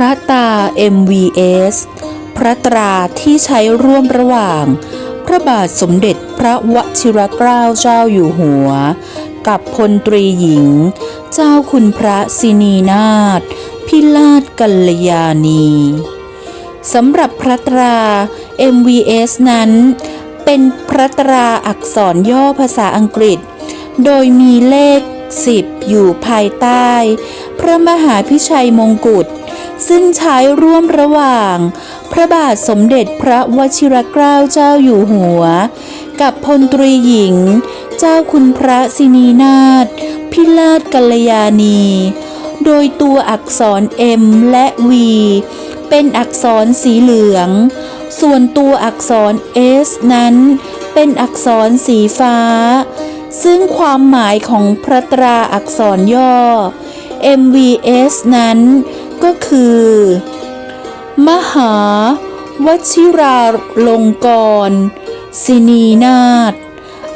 ระตา MVS พระตราที่ใช้ร่วมระหว่าง พระบาทสมเด็จพระวชิรเกล้าเจ้าอยู่หัว กับพลตรีหญิง เจ้าคุณพระสินีนาถพิลาศกัลยาณีสำหรับพระตรา MVS นั้น เป็นพระตราอักษรย่อภาษาอังกฤษ โดยมีเลข 10 อยู่ภายใต้ พระมหาพิชัยมงกุฎ ซึ่งใช้ร่วมระหว่าง พระบาทสมเด็จพระวชิรเกล้าเจ้าอยู่หัว กับพลตรีหญิง เจ้าคุณพระสินีนาถพิลาศกัลยาณี โดยตัวอักษร M และ V เป็นอักษรสีเหลือง ส่วนตัวอักษร S นั้น เป็นอักษรสีฟ้า ซึ่งความหมายของพระตราอักษรย่อ MVS นั้น ก็คือ มหาวชิราลงกรณ์สินีนาฏ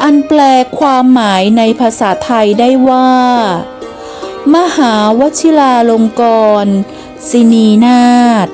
อันแปลความหมายในภาษาไทยได้ว่า มหาวชิราลงกรณ์สินีนาฏ